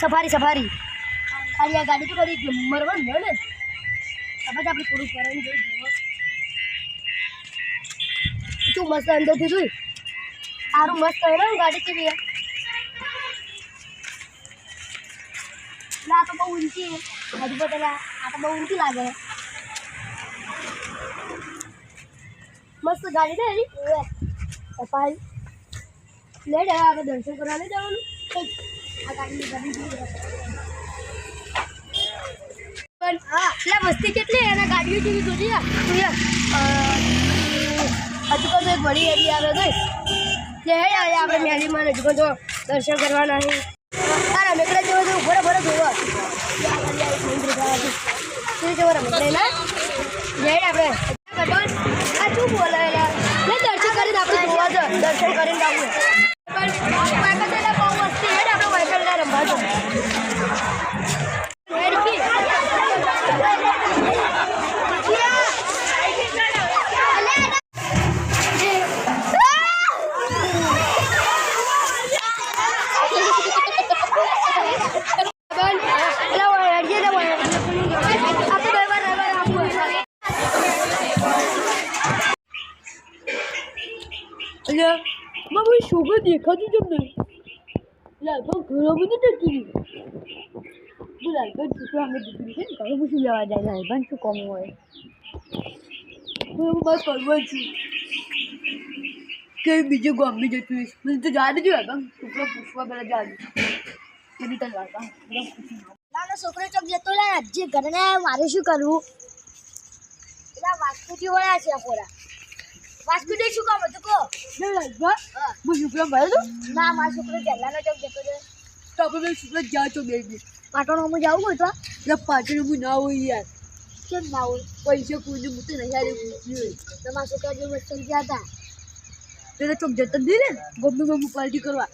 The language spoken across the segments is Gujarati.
Safari safari. ખાલી આ ગાડી તો કરી મરવા ન ને. હવે આપણે થોડું કરવાનું જોઈએ શું મસ્ત અંદરથી જોઈ સારું મસ્ત હોય ને ગાડી યાર આ તો બહુ ઊંચી હજુ તો આ તો બહુ ઊંચી લાગે મસ્ત ગાડી ને એની. સફાઈ લે હવે આપણે દર્શન કરવા લઈ જવાનું. આ ગાડી. હા એટલે વસ્તી કેટલી એના ગાડીઓ યાર અ, હજુ તો એક વડી એરી આવે ગઈ લે આપણે મેલીમાં હજુ તો દર્શન કરવાના છે તારા મેકડા જેવો ભરે ભરે જોવો જય આપણે. શું બોલાયેલા. લે દર્શન કરીને આપણે જોવા જો દર્શન કરીને પણ વાયકલ એટલે બહુ વસ્તી હેડ આપણે વાયકલ રમવા જો હેડ કી અલ્યા માં કોઈ છોકરો ben. કેમ નહીં. kırabını ઘરે બધું જતું ben પૂછું લેવા જાય? લાલભાઈ શું કામ હોય? હું એવું બસ કરવા છું. કે બીજે ગામમાં જતું રહીશ. મને તો જાડે જોઈએ પણ છોકરો પૂછવા પેલા જાડે એની તને લાગા બધા પૂછી નાનો છોકરો ચોક જતો લે જે ઘરને મારે શું કરવું? પેલા વાસ્તુજી વળ્યા છે ખોરા વાસ્તુજી શું કામ હતું કો હા. મળ્યો તો ના મારો છોકરો પહેલાનો ચોક જતો છે તો આપણે બે છોકરા જ્યાં છો બે બે. પાટણ હું જાઉં હોય તો? એટલે પાટણ હું ના હોય યાર. કેમ ના હોય? પૈસા કોઈને હું તો નહીં હારે પૂછ્યું તમારા છોકરા જે વસ્તુ ગયા હતા. પેલા ચોક જતો જ નહીં ને ગમે ગમે પાર્ટી કરવા.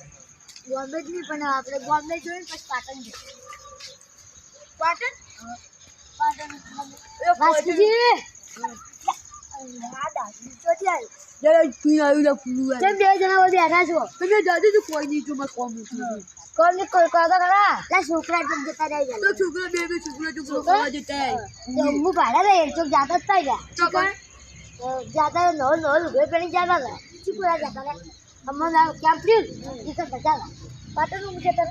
બોમ્બે જ નહીં પણ આપણે બોમ્બે જોઈએ પછી પાટણ જઈએ. પાટણ? પાટણ. વાસ્તુજી જતા જતા જાતા જાતા નવો નવો લુગડો પહેરી જતા હતા ચીકુરા જતા હતા અમને ક્યાં બધા પાટણનું મુકે તો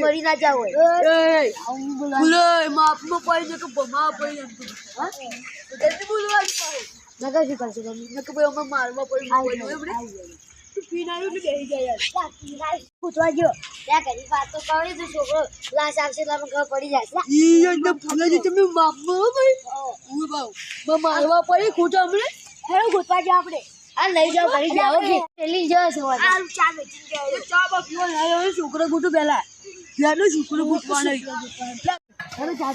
મરી ના જાવ હોય પડી ને કે ભમા પાહો શું મારવા પડી ત્યાં ઘણી વાત કરી તો છોકરો લાશ આવશે એટલે મને ખબર પડી જાય ઈ અંદર ફૂલાજી તમે માપમાં ભાઈ. ઉઈ બાવ. માં મારવા પડી ખોટા હમણે. હેલો ગોતવા જાવ આપણે. આ લઈ જાવ ઘરે જાઓ કે પેલી જો છે આ ચા વેચીને જાય ચા બા પીવા લાયો છોકરો ગોતું પહેલા. યાનો છોકરો ગોતવા નહીં. હેલો ચા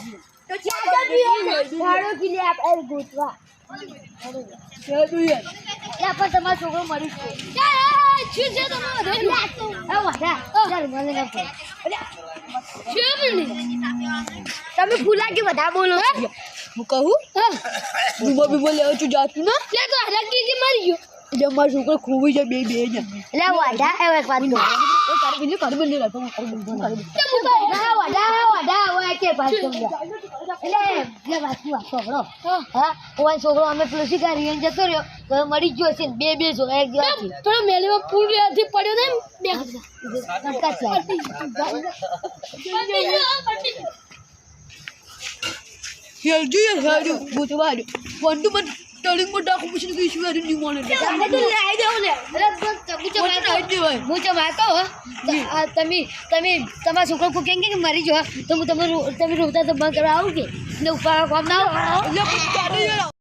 તો ચા ચા પીઓ. હેલો કિલે આપણે ગોતવા કે તું યાર ત્યાં પણ તમારો છોકરો મરી તમે ફૂલાજી વધારે બોલો હું? કહું? બીબો લેવા છું જાતું ના? લે તો હરકી કે મરી ગયો? એટલે મારો છોકરો ખૂબ જાય બે બે ને. એટલે વાડા એ એક વાત તારે બિલ્લી કાઢ બિલ્લી રાખો હું બિલ્લી કાઢ ના વાડા વાડા હોય કે વાત કહું એટલે જે વાત સાંભળો હા? ઓય છોકરો અમે પેલો શિકારી જતો રહ્યો તો મરી ગયો છે બે બે છોકરા એક દિવસથી પેલો મેલીમાં પૂર્યાથી પડ્યો ને બે. કંકા છે હેલજી હેલજી દે વંડુ મત ટળિંગમાં ડાકુ પૂછીને કઈ શું હેરી નહીં મળે તમે તો લાવી દેવો ને ચો વંડુ નાઈ દેવાય હું તો આ તમે તમે તમારા છોકરો કો કેમ કે મરી જો તો હું તમે તમે રોતા તો બંધ કરવા આવું કે ને ઉપર કામ ના એટલે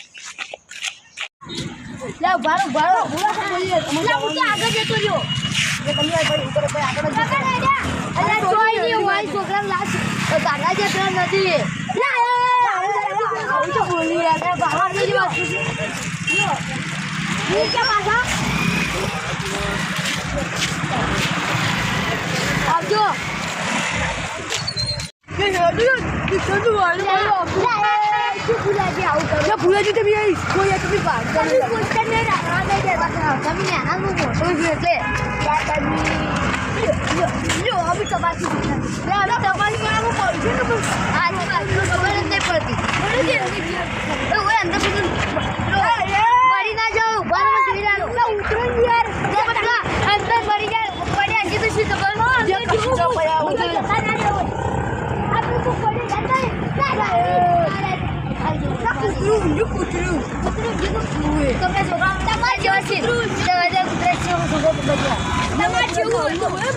લે ભારો ભારો બોલો તો બોલીએ. લે હું તો આગળ જતો રહ્યો એટલે તમે આ ભાઈ ઉપર ભાઈ આગળ જતો. અરે જોઈ નહીં હોય છોકરા લાશ દાદા જે પેલા નથી લે આવું તો બોલી યાર. બહાર આવી વાત હું કે પાછા આવજો કે હેડો કે રિક્ષાનું વાળું લે વાળું ભૂલાજી આવું કરો. યા ભૂલાજી તમે. કોઈ તમે તમે ને રાખવા દઈ દેવા તમે ને આનું મોટો એટલે. યાર તમે લ્યો અમે તમારી લે અમે તમારી માં આવું પડશે ને પણ આ તો ખબર જ નહીં પડતી એ ઓય અંદર બધું મરી ના જાઓ ઊભા રહો જોઈ રહ્યો ઉતરો ને યાર લે બધા અંદર મરી જાય પડ્યા હજી તો શું ખબર જે કશું ના પડ્યા હોય. આપણે તો પડી જતા કૂતરું, ઊંધું કૂતરું. તમે છોકરા હું તમારે જેવું એ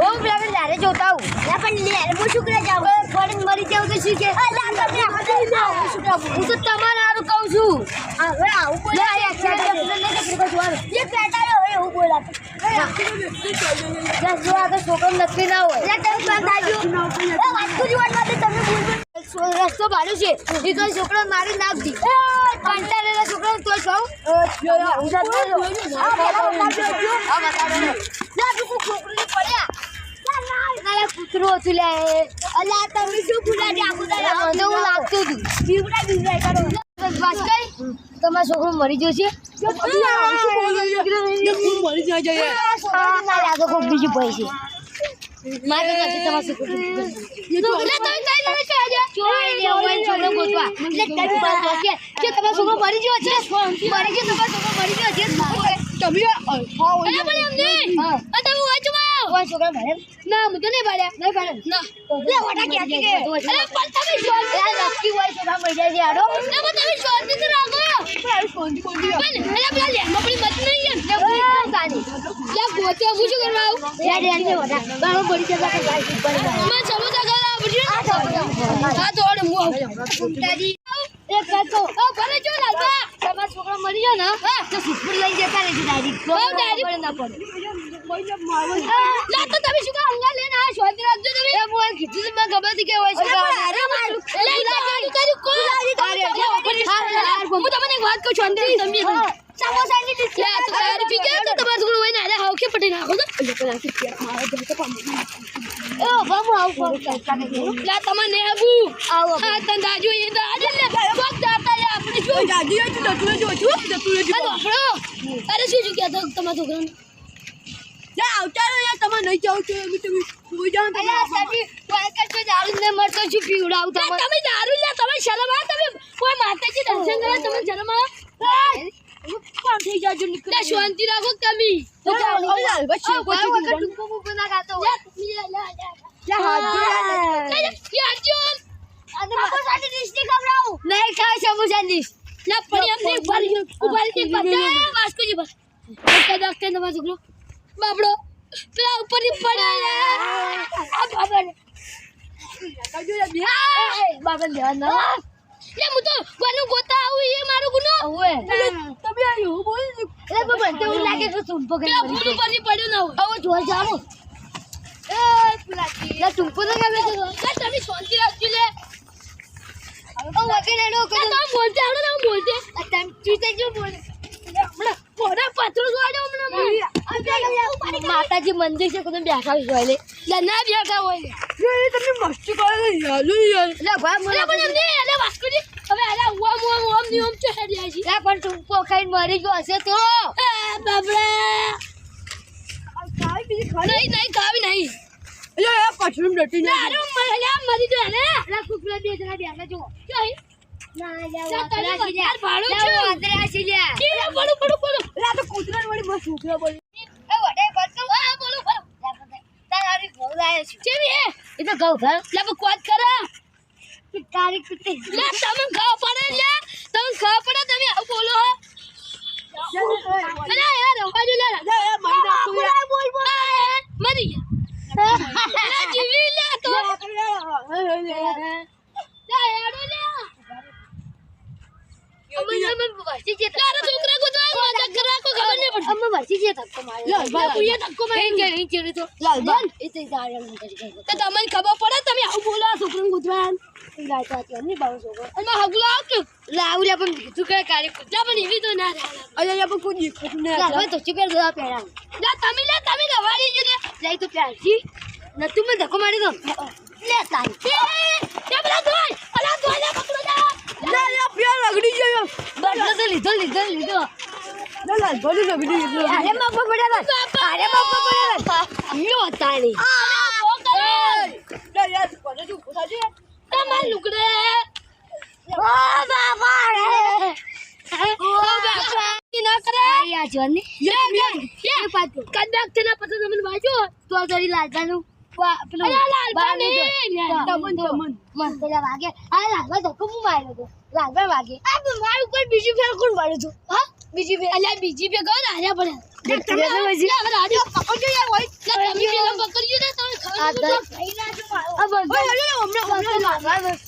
ઓ પેલા લારે જોતા હું લા પણ લે હું શું કરે જાવ ફોરેન મરી જાવ તો શું કે? અલા તમે હું શું હું તો તમારે હારું કહું છું. હવે આવું બોલે આ એક્શન ને કે પ્રિકો જોવાનું એ પેટાયો હવે એવું બોલા આ. તો છોકરો નક્કી ના હોય. તમે તમે બોલ રસ્તો ભાડ્યો છે એ તો છોકરો મારી નાખતી કંટાળેલા છોકરો તો કૂતરો હતું લે અલા તમે શું આખું તો હું લાગતું હતું બીવડા બીવડા કરો તમારો છોકરો મરી જશે મરી જાય લાગે કોઈ બીજું ભાઈ છે મારે નથી તમારો તમે કઈ લડે છો આજે ચોઈ લે હોય છોકરો ગોતવા. એટલે તમે બાત કે કે તમારો છોકરો મરી ગયો છે? મરી ગયો તમારો છોકરો મરી ગયો છે? તમે પણ માં વાંચો છોકરા ભણે ના હું તો નહીં ભણ્યા નહીં ભણે ના. લે વડા કે કે અરે પણ તમે શાંતિ યાર નક્કી હોય છોકરા મરી જાય આડો ના પણ તમે શાંતિ તો રાખો. કોંડી કોંડી યાર. પણ અરે પેલા લે મપડી મત નહીં લે હું કાની લે ગોતે હું શું કરવા આવું? યાર યાર ને વડા બારો પડી જતા કે ભાઈ ઉપર મેં ચલો તા ગલા બડી આ તો આ તો ઓડે મુ દાદી એક કાતો ઓ ભલે જો લાલબા તમારો છોકરો મરી ગયો ને? તો સુપર લઈ જતા રહેજો દાદી. બહુ દાદી. ના પડે. લા તો કે જા કો વાત કહું છું અંદર તમે સમોસાની કે પટી નાખો તો ઓ બાબુ આવ ફોન કરતા લા તમને આબુ આવો હા તન દાજુ એ દાજુ લે કોક દાતા આપણે રહેજો. અરે શું શું કહેતો તમારા છોકરાને યાર, આવતા રહો યાર, તમે નહીં જાવ છો એમ તમે કોઈ જાણ ને તમે સાબી વાયકર તો દારૂ ને મરતો છું પીવડાવ તમે તમે દારૂ લે તમે શરમ આ તમે કોઈ માતાજી દર્શન કરે તમે શરમ કોણ થઈ જાજો નીકળે શાંતિ રાખો તમે. તો ચાલો જાઓ બસ કોઈ. ટૂંકો મૂકો ના લે યાર, હાથ જોડ્યા. લે યાર જો અને સમોસાની ડીશની ખવડાવું. નહીં ખાવ સમોસા ડીશ. લે પડી અમને નહીં ઊભા કે રહી વાસ્કોજી બસ. કદાચ કે તમારો છોકરો. બાબડો પેલા ઉપરની પડે આ બાબા કરજો યાર, ધ્યાન ના. લે હું તો ગોનું ગોતા આવું એ મારો ગુનો. ઓવે તમે યાર બોલ બોલો ને. તો લાગે કે કે પેલા ફૂલ ઉપર પડ્યો ના હોય. હવે જોઈ જાવ એ પેલા લે તો ગમે તો લે તમે શાંતિ રાખજો લે. ઓ વગેરે નો કરો તમે બોલતે આવડે તમે બોલતે તમે ચૂતે જો બોલે? માતાજી મંદિર છે કોઈ બેઠા હોય લે. લે ના બેઠા હોય લે. તમે મસ્તી કરો યાર, યાર. એટલે ભાઈ મને પણ એમને એટલે વાસ્કુજી હવે આલા ઓમ ઓમ ઓમની ઓમ છે હેડ્યા છે લા પણ તું પોખાઈને મરી ગયો હશે તો. એ બાબડા ખાઈ બીજી ખાઈ. નહીં નહીં કાવી નહીં. યાર, યાર, ડટી લા અરે મરી લા ને લા કુકરા બે જણા બેઠા જો મરી ગયા જીવી લે તો લે લે તમને ખબર પડે તમે આવું બોલો છોકરો અને હગલો આવતો લાવ લે પણ કીધું કે કારે કુતરા પણ એવી તો ના અરે યા પણ કોઈ દેખતું ના હવે તો ચુપે દવા પહેરા લા તમે લે તમે ગવાડી જો લે લઈ તો પહેરજી ન તું મને ધક્કો મારી દો લે સાઈ તે પેલા ધોય અલા ધોય લે પકડો જા લે લે પ્યાર લગડી ગયો બસ તો લીધો લીધો લીધો. અરે બાપા પડ્યા બસ અરે બાપા પડ્યા બસ યો તાણી તમાર લુકડે ઓ બાપા રે. ઓ બાબા ના કરે. યાર જોની યે યે લે પાછો. કદાક તેના પછી તમને વાજો તો જરી લાલબાનું પેલું પેલા વાગે આ લાલબા ધક્કો હું માર્યો તો લાલબા વાગે આ મારું કોઈ બીજી ફેર કોણ માર્યું તું હા બીજી ફેર અલ્યા બીજી ફેર ગયો આર્યા પડે તમે રાજો પકડજો યાર હોય તમે પેલા પકડજો ને તમે ખબર બસ હમણાં હમણાં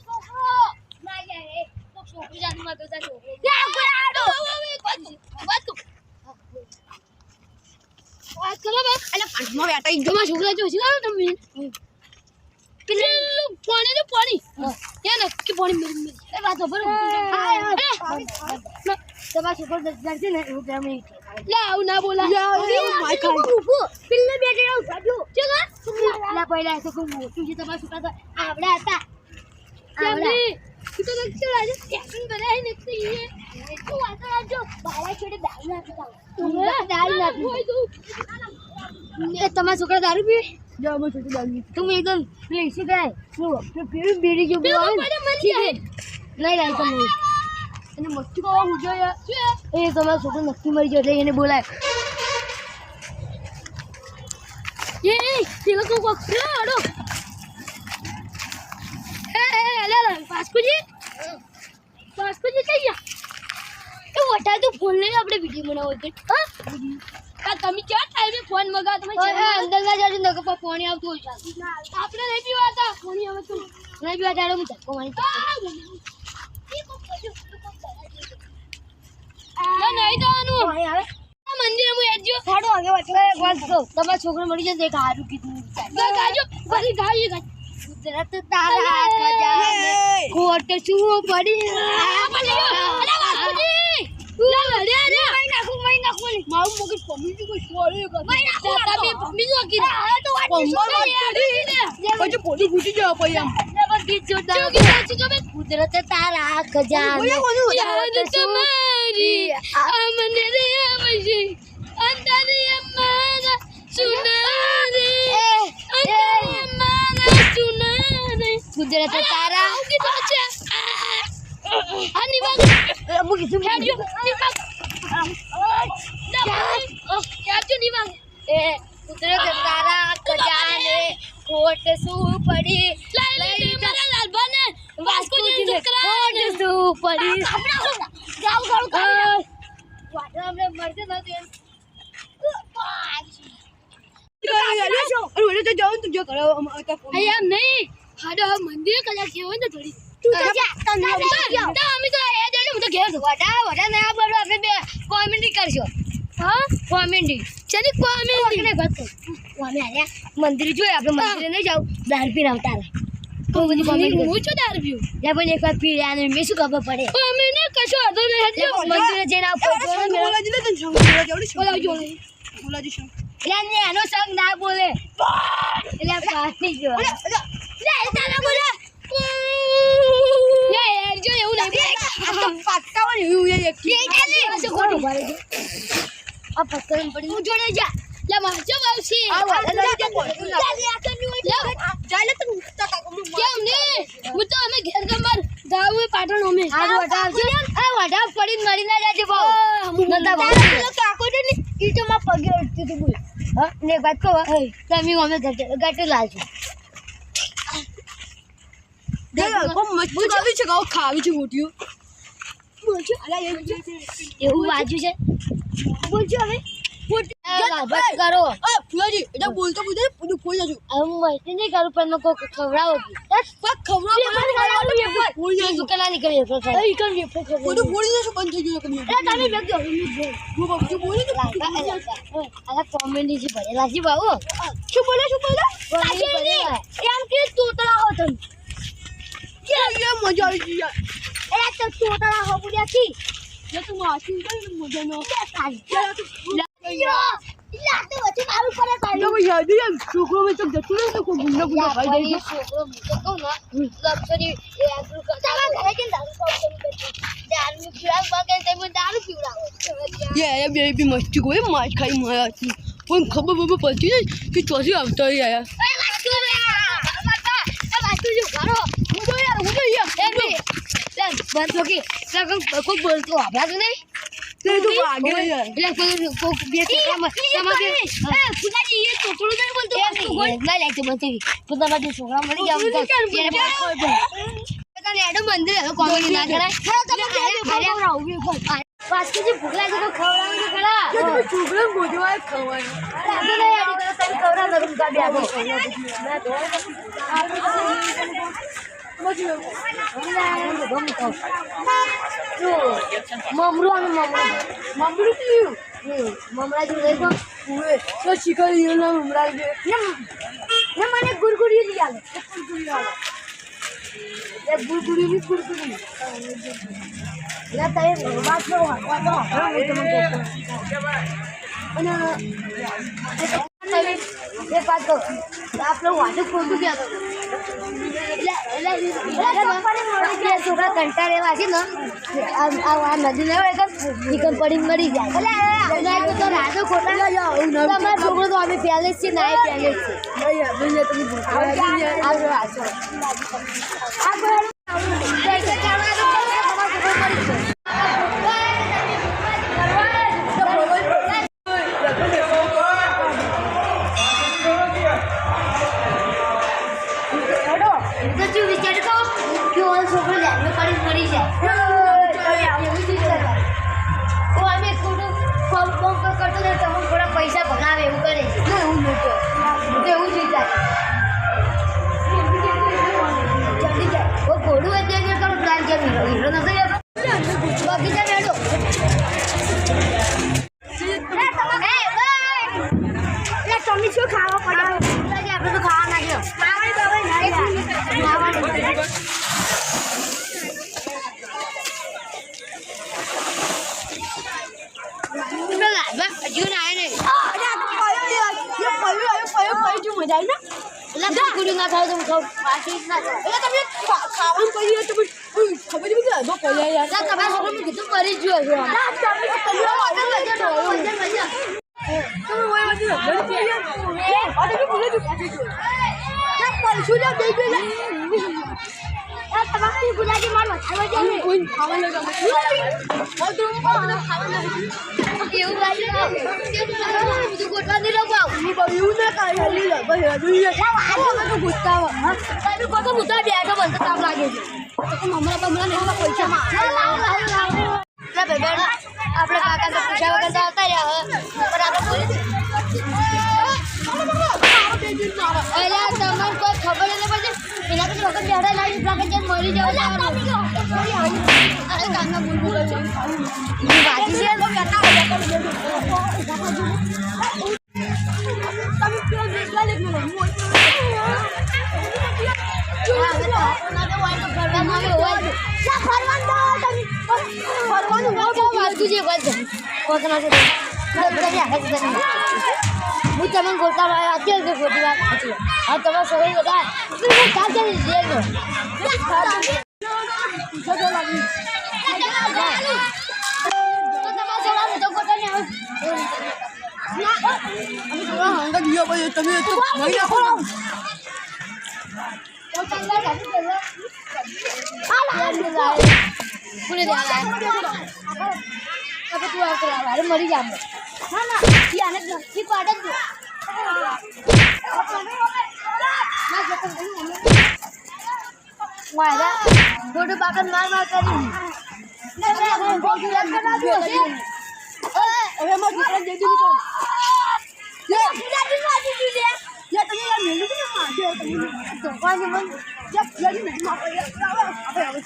છોકરો યાર એ તો છોકરી જાનમાં તો તા છોકરો યા કોઈ આડો વાત કરો અલે પાછમાં બેઠા ઈ ગમા છોકરા જો છે. તમે. પેલું પાણી ને પાણી. યા નક્કી પાણી મેરી મેરી એ વાત ઉપર તમારા છોકરો દસ ને એવું પેલા લે આવું ના બોલા પિલ્લે બેઠે આવું સાજો ચલો. લા પહેલા તો કોઈ મોટું છે તમારા છોકરા તો આવડા હતા. આવડા. તું તો લક્ષણ આજે ટેકિંગ બનાવી નથી તમારા છોકરા દારૂ પીવે જાવ છોકરા દારૂ તું એકદમ પેલી શું કહે શું પીવી બીડી જો પીવા નહીં તમે એને મસ્તી કરવા હું જોઈએ એ તમારો છોકરો નક્કી મરી ગયો એટલે એને બોલાય એ તો એ અલે અલે પાસ્કુજી પાસ્કુજી કઈ ગયા એ વટા તો ફોન લઈને આપણે વીડિયો બનાવો છે. હા? તમે ક્યાં ટાઈમે ફોન મગાવો તમે અંદર ના જાજો નગર પર ફોન આવતો હોય આપણે નહીં પીવાતા ફોન આવે તો. નહીં પીવા આડો હું ધક્કો મારી છોકરો મળી જશે હારું કીધું. ગુજરાત તારા ખજાને કોટ શું પડી? મારું મગજ પમી કોઈ સોળે તમે પમી જો કી અમારા સુનારે કુદરત તારા કીધું છે આ નિવાગ અમુક કીધું હેડજો નિવાગ હેડજો નિવાગ એ કુદરત તારા ખજાને ખોટ શું પડી લઈ મારા લાલબાને વાસ્કો જી છોકરા ખોટ શું પડી જાવ જાવ વાડા અમને મરતે ન દે એમ નહીં હાડો મંદિર કદાચ કહેવાય ને થોડી તું તો જા તને તો અમે તો એ જઈને હું તો ઘેર છું વડા વડા નયા બરો આપણે બે કોમેડી કરશું હા કોમેડી ચલી કોમેડી ને વાત કર અમે મંદિર જોઈએ આપણે મંદિરે નહીં જાવ દાર પીન આવતા તો બધી કોમેડી હું છું દારૂ પીવું લે પણ એક વાર પી રહ્યા ને મેં શું ખબર પડે કોમેડી કશો હતો એટલે મંદિરે જઈને એટલે ને એનો સંગ ના બોલે એટલે પાછી જો લે તારા બોલે લે યાર જો એવું નહીં પટકાવન એવું એ એક શું ખોટું ભરે છે આ પત્તર પડી હું જોડે જા. લે મારજો બાવસી આ વાલા કેમ ને? હું તો અમે ઘેર ગમર જાવું પાટણ અમે. આ વડા આવજો. આ વડા પડી મરી ના જાજે બાવ નતા કાકો તો ને ઈ તો માં પગે અડતી હતી બોલ. હા ને વાત કહો તમે અમે ગટે ગટે લાવજો. ખાવી છે છે મોટીઓ એવું છે વાંચ્યું છે બોલજો હવે કરો ફુલાજી એટલે બોલતો બોલતો બધું જજો હવે હું મસ્તી નહીં કરું પણ મેં કોક ખવડાવો ખવડાવો દુકાન નીકળી જતો એ ઈકન વેફર બધું બોલી જશો બંધ થઈ ગયું તમે બેગજો હું બધું બોલી તો કોમેડી થી ભરેલા છે બાબુ શું બોલે શું બોલે એમ કે તમ કે એ મજા આવી ગઈ યાર એ તો તોતરા હો પૂર્યા છી જે તું માસી કઈ મજા ન યો લા તો વચ્ચે મારું પડે કાઢી તો યાદ યાર છોકરો મેં તો જતું રહે તો કોઈ ગુંડા ગુંડા ખાઈ જાય છોકરો મૂકો કહું ને લક્ષરી એ આપણું કરતા ઘરે જઈને દારૂ પીવું દારૂ પીવડાવ બગે તમે દારૂ પીવડાવો યાર બે બી મસ્તી કોઈ માર ખાઈ મારા હતી પણ ખબર બબર પડતી નહીં કે ચોથી આવતા એ વાસ્તુ વાસ્તુ જો કરો હું યાર હું તો યાર એ બસ ઓકે સગમ કોઈ બોલતો આભા તો નહીં. તે તો ભાગે યાર એટલે કોઈ કોઈ બે છોકરા તમારે એ ફુગાજી એ છોકરો નહીં બોલતો લઈ લે તો મને છોકરા મળી ગયા તો એને પાછો પોતાને એડો મંદિર હવે કોમેડી ના કરાય. વાસ્તુજી ભૂખ લાગે તો ખવડાવી તો ખરા. કે તમે છોકરા ગોજવા ખવાનું લાગે નહીં યાર તમે ખવડાવ દો કા આપો મમરો અને મમરો મામલું થયું મમરા જો લઈ તો તો શીખર યો ના મને ગુરગુડી લઈ આલો ગુરગુરી આલો એ ગુરગુરી ની કરો અને એક વાત કહું આપણે વાંધો ખોટું કહેતો એટલે છોકરા કંટાળ એવા છે ને આ નદી ને હોય ચિકન પડી મરી જાય તો રાજો ખોટા તમારો છોકરો તો અમે પહેલે જ છે ના પહેલે જ છે એવું કરે. છે એવું મોટો એવું જ વિચારે. એટલે કુકુડી ના થાય તો ખાવ પાછી ના ખાવ. ખબર નથી અધો પડ્યા યાર. એટલે તમારા છોકરાને કીધું કરી જ જો ના તમે ઓય વધી ઘડી થઈ યાર આ તમે ભૂલે જ પાછી જો પૈસું જા દઈ દે તમારી ગુલાજી માર આપણે કાકા તો વગર આવતા રહ્યા પણ આપણે વખત બેઠા છે હું હતી હવે તમારા છોકરી બધા કાઢી જેલનો હંગા દિયો તમારા તમે તો મહી નાખો મરી જાય ના ના આને ઘરથી પાડે જ મારા થોડું પાકડ માર માર કરી હવે અમારા છોકરાને જઈ દીધી કોણ? લે, લે, તમે મેલું કેમ મારશો? તમે લે, લેડી આવો, આવો.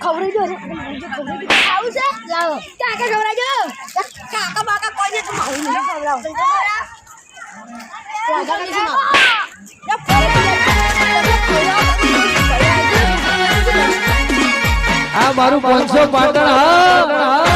ખવડાવી દો રે, ખવડાવી દો, ખવડાવી દો. કાકા બાકા કોઈ તમે આવું નહીં ખવડાવો. આગળ નથી ખવડાવો. આ મારું પાંચસો પાટણ હા